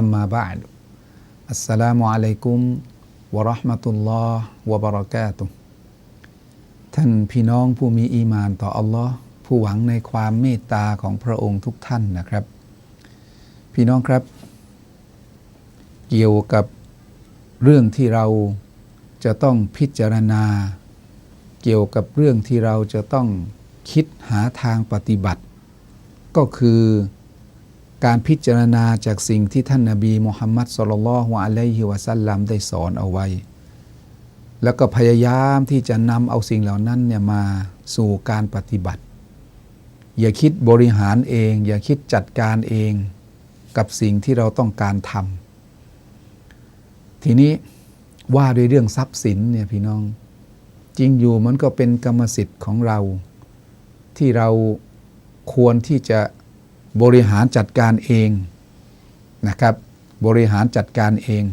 أما بعد السلام عليكم ورحمة الله وبركاته ท่านพี่น้องผู้มีอีมานต่ออัลลอฮ์ผู้หวังในความเมตตาของพระองค์ทุกท่านนะครับ พี่น้องครับ เกี่ยวกับเรื่องที่เราจะต้องพิจารณา เกี่ยวกับเรื่องที่เราจะต้องคิดหาทางปฏิบัติ ก็คือ การพิจารณาจากสิ่งที่ท่านนาบีมุฮัมมัดสุลลัลฮวอะลัยฮิวะสัลลัมได้สอนเอาไว้ แล้วก็พยายามที่จะนำเอาสิ่งเหล่านั้นเนี่ยมาสู่การปฏิบัติ อย่าคิดบริหารเอง อย่าคิดจัดการเองกับสิ่งที่เราต้องการทำทีนี้ว่าด้วยเรื่องทรัพย์สินเนี่ยพี่น้อง จริงอยู่มันก็เป็นกรรมสิทธิ์ของเรา ที่เราควรที่จะ บริหารจัดการเองนะครับ บริหารจัดการเอง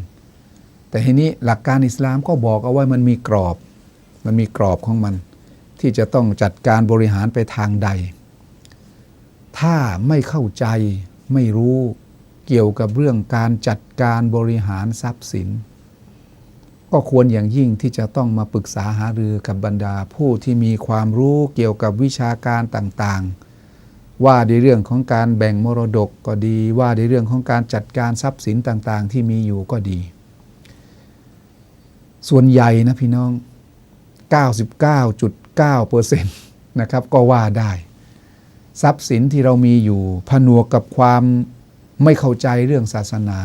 แต่ทีนี้หลักการอิสลามก็บอกเอาไว้มันมีกรอบ มันมีกรอบของมัน ที่จะต้องจัดการบริหารไปทางใด ถ้าไม่เข้าใจไม่รู้เกี่ยวกับเรื่องการจัดการบริหารทรัพย์สิน ก็ควรอย่างยิ่งที่จะต้องมาปรึกษาหารือกับบรรดาผู้ที่มีความรู้เกี่ยวกับวิชาการต่างๆ ว่าในเรื่องของการแบ่งมรดกก็ดี ว่าในเรื่องของการจัดการทรัพย์สินต่างๆ ที่มีอยู่ก็ดี ส่วนใหญ่นะพี่น้อง 99.9%นะครับก็ว่าได้ ทรัพย์สินที่เรามีอยู่ ผนวกกับความไม่เข้าใจเรื่องศาสนา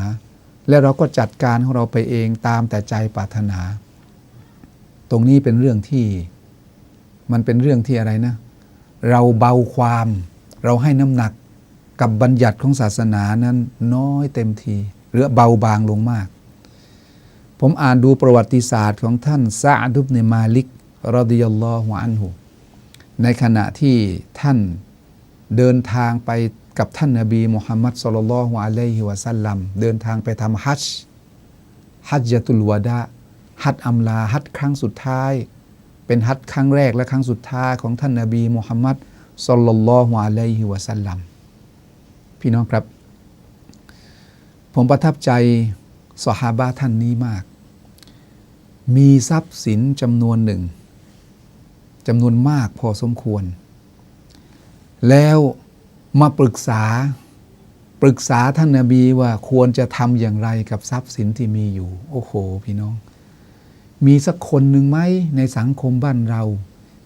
และเราก็จัดการของเราไปเองตามแต่ใจปรารถนา ตรงนี้เป็นเรื่องที่มันเป็นเรื่องที่อะไรนะ เราเบาความ เราให้น้ำหนักกับบัญญัติของศาสนานั้นน้อยเต็มที หรือเบาบางลงมาก ผมอ่านดูประวัติศาสตร์ของท่านซาดุบเนมาลิกรอดิยัลลอฮุอันหุในขณะที่ท่านเดินทางไปกับท่านนาบีมุฮัมมัดสุลลัลอฮุอะลัยฮิวะสัลลัมเดินทางไปทำฮัจญ์ฮัจญะตุลวาดะฮัจอัมลาฮัจครั้งสุดท้าย เป็นฮัจครั้งแรกและครั้งสุดท้ายของท่านนาบีมุฮัมมัด สุลลัลลอฮุอะลัยฮิวะสัลลัมพี่น้องครับ ผมประทับใจสหาบะท่านนี้มาก มีทรัพย์สินจำนวนหนึ่งจำนวนมากพอสมควร แล้วมาปรึกษาปรึกษาท่านนาบีว่าควรจะทำอย่างไรกับทรัพย์สินที่มีอยู่ โอ้โห พี่น้อง มีสักคนหนึ่งไหมในสังคมบ้านเรา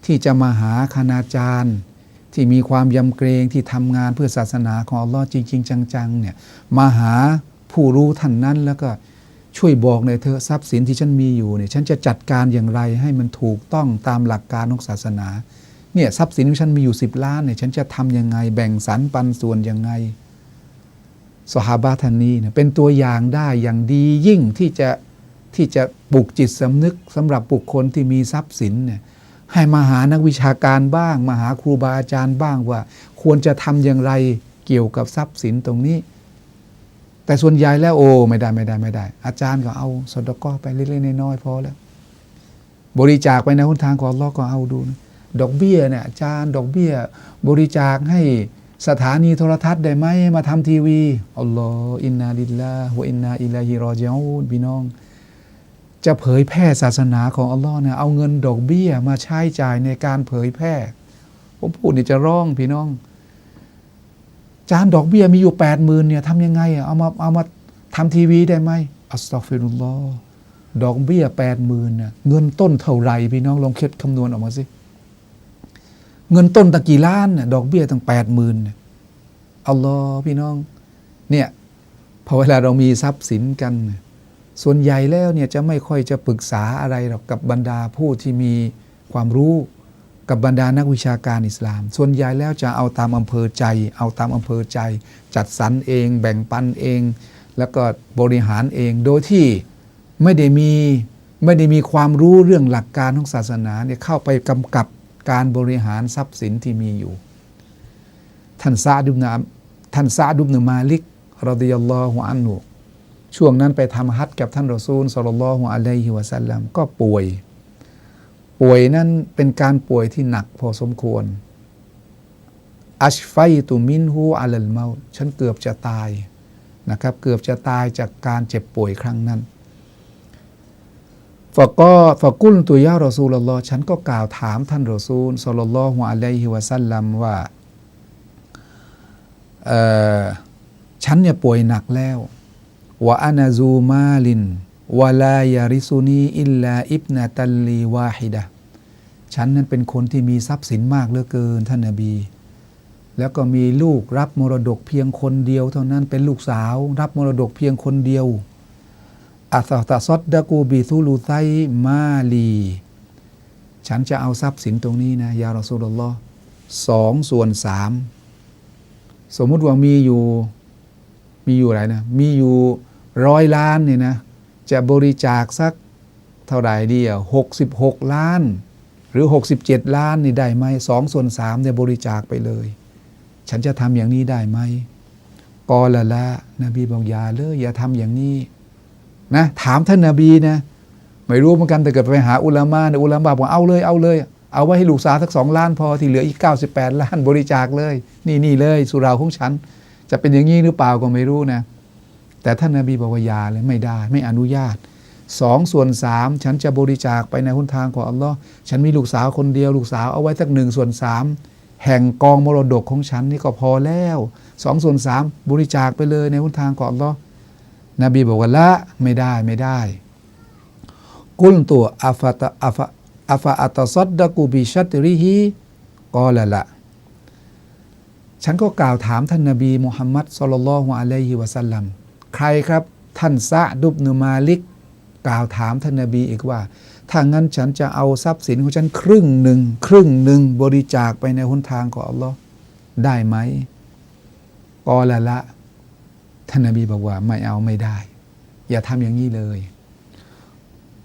ที่จะมาหาคณาจารย์ ที่มีความยำเกรงที่ทำงานเพื่อศาสนาของอัลลอฮ์จริง ๆ จังๆเนี่ยมาหาผู้รู้ท่านนั้นแล้วก็ช่วยบอกในอยเธอทรัพย์สินที่ฉันมีอยู่เนี่ยฉันจะจัดการอย่างไรให้มันถูกต้องตามหลักการของศาสนาเนี่ยทรัพย์สินของฉันมีอยู่ 10 ล้านเนี่ยฉันจะทำยังไง แบ่งสรรปันส่วนยังไงสหาบาทานนี้เนี่ยเป็นตัวอย่างได้อย่างดียิ่งที่จะที่จะปลุกจิตสำนึกสำหรับบุคคลที่มีทรัพย์สินเนี่ย ให้มาหานักวิชาการบ้าง มาหาครูบาอาจารย์บ้างว่า ควรจะทำอย่างไรเกี่ยวกับทรัพย์สินตรงนี้ แต่ส่วนใหญ่แล้วโอ้ไม่ได้ไม่ได้ไม่ได้ อาจารย์ก็เอาสดก้อไปเล็กๆน้อยๆพอแล้ว บริจาคไปในหนทางของลอก็เอาดูนะดอกเบี้ยเนี่ยอาจารย์ดอกเบี้ย บริจาคให้สถานีโทรทัศน์ได้ไหมมาทำทีวีอัลลอฮ์อินนาลิลลาฮ์วอินนาอิลัยฮิรอจิอูนพี่น้อง จะเผยแพร่ศาสนาของอัลลอฮ์เนี่ยเอาเงินดอกเบี้ยมาใช้จ่ายในการเผยแพร่ผมพูดนี่จะร้องพี่น้อง จานดอกเบี้ยมีอยู่แปดหมื่นเนี่ยทำยังไงอะเอามาเอามาทำทีวีได้ไหมอัสตัฟิรุลลอฮ์ดอกเบี้ยแปดหมื่นเนี่ยเงินต้นเท่าไหร่พี่น้องลองคิดคำนวณออกมาสิ เงินต้นตะกี่ล้านน่ะดอกเบี้ยตั้งแปดหมื่นเนี่ยอัลลอฮ์พี่น้อง เนี่ยพอเวลาเรามีทรัพย์สินกันเนี่ย ส่วนใหญ่แล้วเนี่ยจะไม่ค่อยจะปรึกษาอะไรหรอกกับบรรดาผู้ที่มีความรู้กับบรรดานักวิชาการอิสลาม ส่วนใหญ่แล้วจะเอาตามอำเภอใจ เอาตามอำเภอใจ จัดสรรเอง แบ่งปันเอง แล้วก็บริหารเองโดยที่ไม่ได้มีไม่ได้มีความรู้เรื่องหลักการของศาสนาเนี่ยเข้าไปกำกับการบริหารทรัพย์สินที่มีอยู่ ท่านซาดุบนาท่านซาดุบนมาลิกรดิยัลลอฮุอันหุ ช่วงนั้นไปทำฮัจญ์กับท่านรอซูลสลลัลอฮุอะลัยฮิวะสัลลัมก็ป่วย ป่วยนั้นเป็นการป่วยที่หนักพอสมควร อัชไฟตุมินฮูอัลลเมาฉันเกือบจะตายนะครับเกือบจะตายจากการเจ็บป่วยครั้งนั้นฟะก็ฟะกุลตุยารอซูลลอฮ์ฉันก็กล่าวถามท่านรอซูลสลลลอฮุอะลัยฮิวะสัลลัมว่าเออฉันเนี่ยป่วยหนักแล้ว วะอานาซูมาลินวะลายาริซุนีอิลลาอิบนาตัลลีวาฮิดะฉันนั้นเป็นคนที่มีทรัพย์สินมากเหลือเกินท่านนบี แล้วก็มีลูกรับมรดกเพียงคนเดียว เท่านั้นเป็นลูกสาว รับมรดกเพียงคนเดียวอัสตาซอดดะกูบิทุลูไซมาลี ฉันจะเอาทรัพย์สินตรงนี้นะยารอซูลลอสองส่วนสามสมมุติว่ามีอยู่มีอยู่อะไรนะ มีอยู่ ร้อยล้านนี่นะจะบริจาคสักเท่าไหร่ดีอะหกสิบหกล้าน หรือ 67 ล้านนี่ได้ไหมสองส่วนสามเนี่ยบริจาคไปเลย ฉันจะทำอย่างนี้ได้ไหมกอละละนบีบอกอย่าเลยอย่าทำอย่างนี้นะถามท่านนาบีนะไม่รู้เหมือนกันแต่เกิดไปหาอุลามาเนี่ยอุลามาบอกเอาเลยเอาเลย เอาไว้ให้ลูกสาวสักสองล้านพอที่เหลืออีก 98 ล้านบริจาคเลย นี่นี่เลย สุราของฉัน จะเป็นอย่างนี้หรือเปล่าก็ไม่รู้นะ แต่ท่านนาบีบอกว่าอย่าเลยไม่ได้ไม่อนุญาตสองส่วนสามฉันจะบริจาคไปในหนทางของอัลลอฮ์ฉันมีลูกสาวคนเดียว ลูกสาวเอาไว้สักหนึ่งส่วนสามแห่งกองมรดกของฉันนี่ก็พอแล้วสองส่วนสามบริจาคไปเลยในหนทางของอัลลอฮ์นบีบอกว่าละไม่ได้ไม่ได้ กุลตัวอัฟตะอัฟอัฟอัตซัดดะกูบิชัตริฮีก็ละละฉันก็กล่าวถามท่านนาบีมุฮัมมัดสุลลัลฮุอะลัยฮิวะสัลลัม ใครครับท่านซะดุบนุมาลิก กล่าวถามท่านนาบีอีกว่า ถ้างั้นฉันจะเอาทรัพย์สินของฉันครึ่งหนึ่ง ครึ่งหนึ่งบริจาคไปในหนทางของอัลลอฮ์ได้ไหมกอละละท่านนาบีบอกว่าไม่เอาไม่ได้ อย่าทำอย่างนี้เลย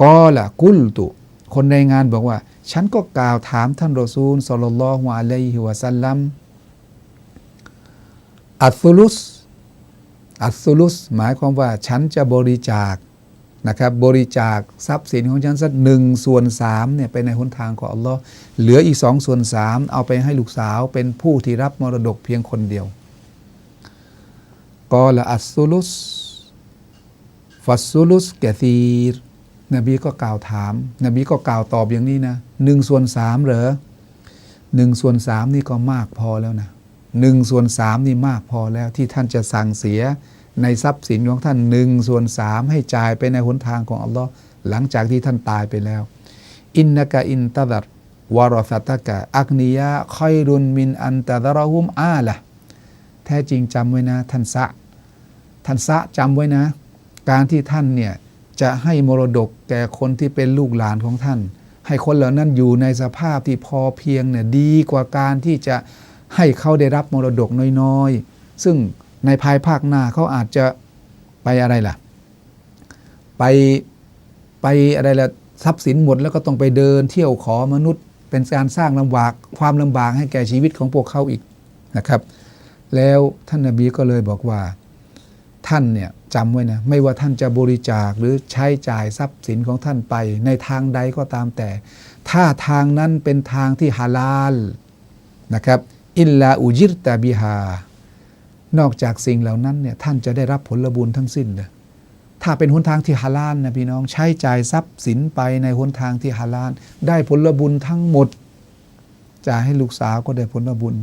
กอละกุลตุ คนในงานบอกว่า ฉันก็กล่าวถามท่านรอซูลสลลลลอฮุอะลัยฮิวะสัลลัมอัสซุลุส อัสซุลุสหมายความว่าฉันจะบริจาคนะครับบริจาคทรัพย์สินของฉันสักหนึ่งส่วนสามเนี่ยไปในหนทางของอัลลอฮ์เหลืออีกสองส่วนสามเอาไปให้ลูกสาวเป็นผู้ที่รับมรดกเพียงคนเดียวกอละอัสซุลุสฟัสซุลุสแกซีรนบีก็กล่าวถาม นบีก็กล่าวตอบอย่างนี้นะหนึ่งส่วนสามเหรอหนึ่งส่วนสามนี่ก็มากพอแล้วนะ หนึ่งส่วนสามนี่มากพอแล้วที่ท่านจะสั่งเสียในทรัพย์สินของท่านหนึ่งส่วนสามให้จ่ายไปในหนทางของอัลลอฮ์หลังจากที่ท่านตายไปแล้ว อินนกะอินตะดัดวารสัตกะ อักนียะคอยรุนมินอันตะดรหุมอาละแท้จริงจำไว้นะ ท่านสะ ท่านสะจำไว้นะ การที่ท่านเนี่ยจะให้มรดกแก่คนที่เป็นลูกหลานของท่าน ให้คนเหล่านั้นอยู่ในสภาพที่พอเพียงเนี่ยดีกว่าการที่จะ ให้เขาได้รับมรดกน้อยๆ ซึ่งในภายภาคหน้าเขาอาจจะไปอะไรล่ะ ไปไปอะไรล่ะทรัพย์สินหมดแล้วก็ต้องไปเดินเที่ยวขอมนุษย์ เป็นการสร้างลำบากความลำบากให้แก่ชีวิตของพวกเขาอีกนะครับ แล้วท่านนาบีก็เลยบอกว่าท่านเนี่ยจำไว้นะไม่ว่าท่านจะบริจาคหรือใช้จ่ายทรัพย์สินของท่านไป ในทางใดก็ตามแต่ ถ้าทางนั้นเป็นทางที่ฮาลาลนะครับ อิลลาอุจิรตาบิฮานอกจากสิ่งเหล่านั้นเนี่ยท่านจะได้รับผลบุญทั้งสิ้นเลยถ้าเป็นหนทางที่ฮาลาลนะพี่น้องใช้จ่ายทรัพย์สินไปในหนทางที่ฮาลาลได้ผลบุญทั้งหมดจ่ายให้ลูกสาวก็ได้ผลบุญ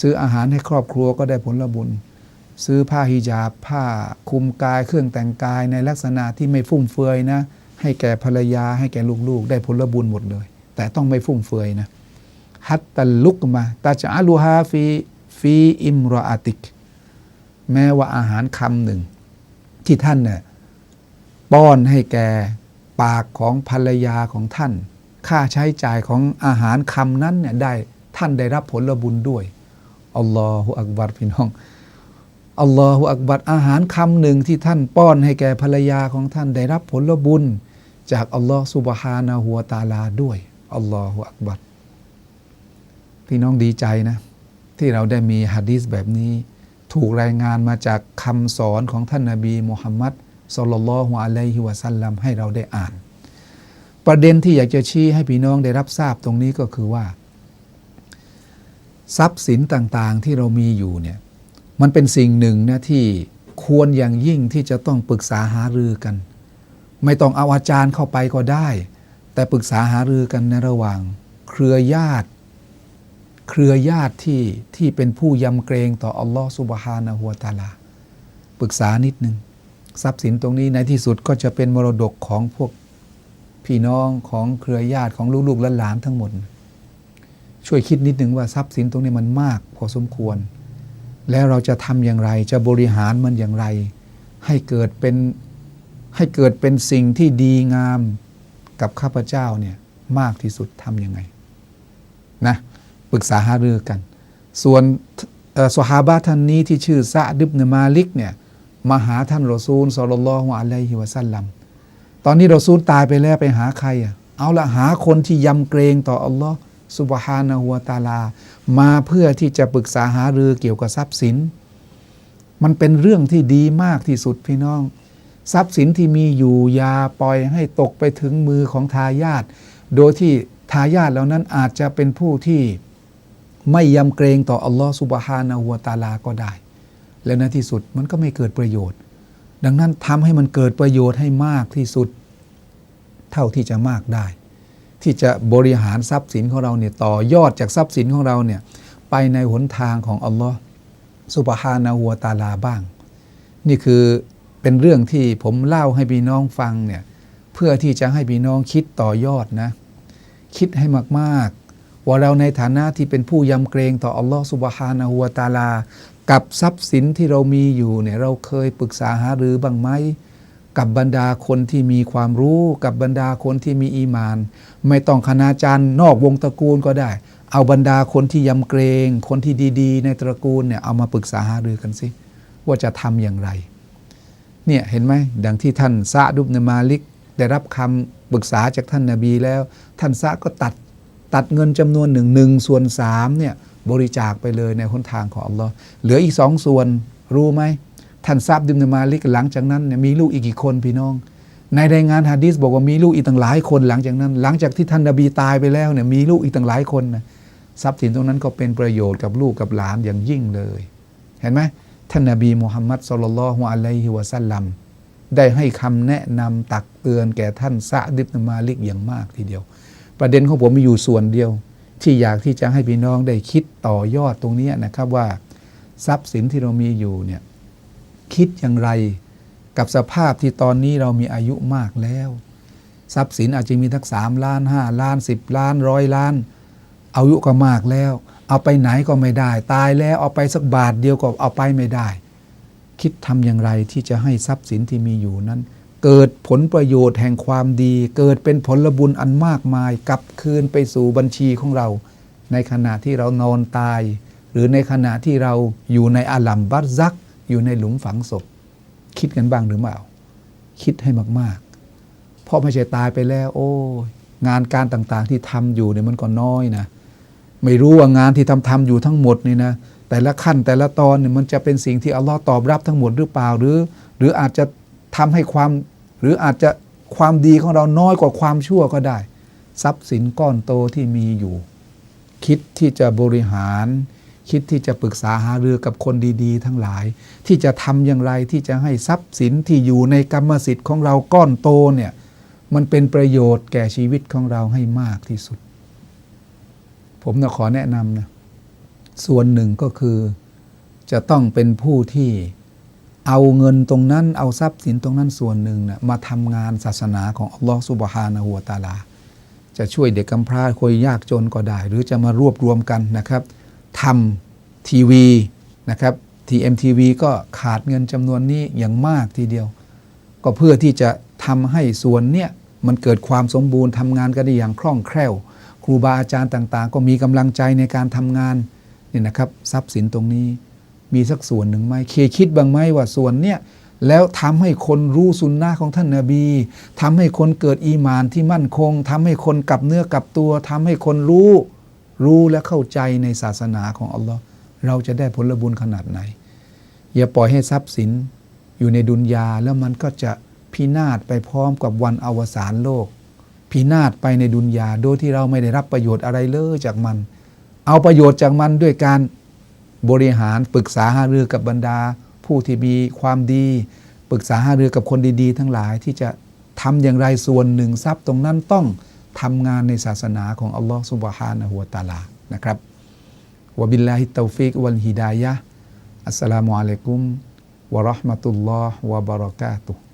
ซื้ออาหารให้ครอบครัวก็ได้ผลบุญ ซื้อผ้าฮิญาบผ้าคลุมกายเครื่องแต่งกายในลักษณะที่ไม่ฟุ่มเฟือยนะ ให้แก่ภรรยาให้แก่ลูกๆ ได้ผลบุญหมดเลย แต่ต้องไม่ฟุ่มเฟือยนะ ฮัตตัลลุกมาตาจะอาลูฮาฟีฟีอิมรออาติก แม้ว่าอาหารคำหนึ่ง ที่ท่านเนี่ยป้อนให้แก่ปากของภรรยาของท่าน ค่าใช้จ่ายของอาหารคำนั้นเนี่ยได้ท่านได้รับผลบุญด้วยอัลลอฮฺอักบารพี่น้องอัลลอฮฺอักบัดอาหารคำหนึ่งที่ท่านป้อนให้แก่ภรรยาของท่านได้รับผลบุญ จากอัลลอฮฺสุบฮานะฮัวตาลาด้วยอัลลอฮฺอักบัด พี่น้องดีใจนะ ที่เราได้มีฮะดีษแบบนี้ ถูกรายงานมาจากคำสอนของท่านนาบีมุฮัมมัดสุลลัลฮุอะลัยฮิวะสัลลัมให้เราได้อ่าน ประเด็นที่อยากจะชี้ให้พี่น้องได้รับทราบตรงนี้ก็คือว่า ทรัพย์สินต่างๆที่เรามีอยู่เนี่ยมันเป็นสิ่งหนึ่งนะที่ควรอย่างยิ่งที่จะต้องปรึกษาหารือกัน ไม่ต้องเอาอาจารย์เข้าไปก็ได้ แต่ปรึกษาหารือกันในระหว่าง เครือญาติ เครือญาติที่ที่เป็นผู้ยำเกรงต่ออัลลอฮฺสุบฮานะฮัวตาลาปรึกษานิดนึงทรัพย์สินตรงนี้ในที่สุดก็จะเป็นมรดกของพวกพี่น้องของเครือญาติของลูกๆและหลานทั้งหมด ช่วยคิดนิดนึงว่าทรัพย์สินตรงนี้มันมาก พอสมควร แล้วเราจะทำอย่างไรจะบริหารมันอย่างไร ให้เกิดเป็นให้เกิดเป็นสิ่งที่ดีงามกับข้าพเจ้าเนี่ยมากที่สุดทำยังไงนะ ปรึกษาหารือกัน ส่วนสฮาบะท่านนี้ที่ชื่อซะดึบเนมาลิกเนี่ยมาหาท่านรอซูลสลลัลลอฮุอะลัยฮิวะสัลลัมตอนนี้รอซูลตายไปแล้วไปหาใครอะเอาละหาคนที่ยำเกรงต่ออัลลอฮ์สุบฮานะฮูวตาลา มาเพื่อที่จะปรึกษาหารือเกี่ยวกับทรัพย์สิน มันเป็นเรื่องที่ดีมากที่สุดพี่น้อง ทรัพย์สินที่มีอยู่ยาปล่อยให้ตกไปถึงมือของทายาทโดยที่ทายาทเหล่านั้นอาจจะเป็นผู้ที่ ไม่ยำเกรงต่ออัลลอฮ์สุบฮานะฮูวตาลาก็ได้ แล้วในที่สุดมันก็ไม่เกิดประโยชน์ ดังนั้นทำให้มันเกิดประโยชน์ให้มากที่สุด เท่าที่จะมากได้ ที่จะบริหารทรัพย์สินของเราเนี่ยต่อยอดจากทรัพย์สินของเราเนี่ยไปในหนทางของอัลลอฮ์สุบฮานะฮูวตาลาบ้าง นี่คือเป็นเรื่องที่ผมเล่าให้พี่น้องฟังเนี่ยเพื่อที่จะให้พี่น้องคิดต่อยอดนะ คิดให้มากๆ ว่าเราในฐานะที่เป็นผู้ยำเกรงต่ออัลลอฮ์สุบฮานะฮูวตาลา กับทรัพย์สินที่เรามีอยู่เนี่ยเราเคยปรึกษาหารือบ้างไหมกับบรรดาคนที่มีความรู้กับบรรดาคนที่มีอีมาน ไม่ต้องคณาจารย์นอกวงตระกูลก็ได้ เอาบรรดาคนที่ยำเกรง คนที่ดีๆ ในตระกูลเนี่ยเอามาปรึกษาหารือกันสิว่าจะทำอย่างไรเนี่ยเห็นไหมดังที่ท่านซะดุบเนมาลิก ได้รับคำปรึกษาจากท่านนาบีแล้ว ท่านซะก็ตัด ตัดเงินจำนวนหนึ่งหนึ่งส่วนสามเนี่ยบริจาคไปเลยในหนทางของอัลลอฮ์เหลืออีกสองส่วนรู้ไหมท่านทราบดิมนมาลิกหลังจากนั้นเนี่ยมีลูกอีกกี่คนพี่น้อง ในรายงานฮะดีษบอกว่ามีลูกอีกตั้งหลายคนหลังจากนั้น หลังจากที่ท่านนบีตายไปแล้วเนี่ยมีลูกอีกตั้งหลายคนนะทรัพย์สินตรงนั้นก็เป็นประโยชน์กับลูกกับหลานอย่างยิ่งเลย เห็นไหมท่านนบีมุฮัมมัดสุลลัลฮุอะลัยฮิวะสัลลัมได้ให้คำแนะนำตักเตือนแก่ท่านซะดิบนมาลิกอย่างมากทีเดียว ประเด็นของผมมีอยู่ส่วนเดียว ที่อยากที่จะให้พี่น้องได้คิดต่อยอดตรงนี้นะครับว่าทรัพย์สินที่เรามีอยู่เนี่ยคิดอย่างไรกับสภาพที่ตอนนี้เรามีอายุมากแล้ว ทรัพย์สินอาจจะมีทั้งสามล้านห้าล้านสิบล้านร้อยล้าน อายุก็มากแล้ว เอาไปไหนก็ไม่ได้ ตายแล้วเอาไปสักบาทเดียวก็เอาไปไม่ได้ คิดทำอย่างไรที่จะให้ทรัพย์สินที่มีอยู่นั้น เกิดผลประโยชน์แห่งความดี เกิดเป็นผลบุญอันมากมายกลับคืนไปสู่บัญชีของเรา ในขณะที่เรานอนตาย หรือในขณะที่เราอยู่ในอาลัมบัตซัก อยู่ในหลุมฝังศพ คิดกันบ้างหรือเปล่า คิดให้มากๆ เพราะไม่ใช่ตายไปแล้ว โอ้ยงานการต่างๆที่ทำอยู่เนี่ยมันก็น้อยนะไม่รู้ว่างานที่ทำทำอยู่ทั้งหมดนี่นะแต่ละขั้นแต่ละตอนเนี่ยมันจะเป็นสิ่งที่อัลลอฮ์ตอบรับทั้งหมดหรือเปล่าหรือ หรืออาจจะทำให้ความ หรืออาจจะความดีของเราน้อยกว่าความชั่วก็ได้ ทรัพย์สินก้อนโตที่มีอยู่ คิดที่จะบริหาร คิดที่จะปรึกษาหารือกับคนดีๆ ทั้งหลาย ที่จะทำอย่างไรที่จะให้ทรัพย์สินที่อยู่ในกรรมสิทธิ์ของเราก้อนโตเนี่ยมันเป็นประโยชน์แก่ชีวิตของเราให้มากที่สุด ผมนะขอแนะนำนะส่วนหนึ่งก็คือจะต้องเป็นผู้ที่ เอาเงินตรงนั้น เอาทรัพย์สินตรงนั้นส่วนหนึ่งนะมาทำงานศาสนาของอัลลอฮฺสุบฮานะฮูวตาลา จะช่วยเด็กกำพร้าคนยากจนก็ได้ หรือจะมารวบรวมกันนะครับทำทีวีนะครับ TMTV ก็ขาดเงินจำนวนนี้อย่างมากทีเดียว ก็เพื่อที่จะทำให้ส่วนเนี้ยมันเกิดความสมบูรณ์ทำงานกันได้อย่างคล่องแคล่ว ครูบาอาจารย์ต่าง ๆ ก็มีกำลังใจในการทำงานนี่นะครับ ทรัพย์สินตรงนี้ มีสักส่วนหนึ่งไหมเคยคิดบ้างไหมว่าส่วนเนี้ยแล้วทำให้คนรู้สุนนะของท่านนาบีทำให้คนเกิดอีมานที่มั่นคงทำให้คนกลับเนื้อกลับตัวทำให้คนรู้ รู้และเข้าใจในศาสนาของอัลลอฮ์เราจะได้ผลบุญขนาดไหน อย่าปล่อยให้ทรัพย์สินอยู่ในดุนยาแล้วมันก็จะพินาศไปพร้อมกับวันอวสานโลก พินาศไปในดุนยาโดยที่เราไม่ได้รับประโยชน์อะไรเลยจากมัน เอาประโยชน์จากมันด้วยการ บริหารปรึกษาหารือกับบรรดา ผู้ที่มีความดี ปรึกษาหารือกับคนดีๆ ทั้งหลายที่จะทำอย่างไรส่วนหนึ่งทรัพย์ตรงนั้นต้องทำงานในศาสนาของอัลลอฮฺสุบฮานะฮูวตาลานะครับวะบิลลาฮิตตฟิกวัลฮิดายะอัสสลามุอะลัยกุมวะราะห์มะตุลลอฮ์วะบะเราะกาตุฮ์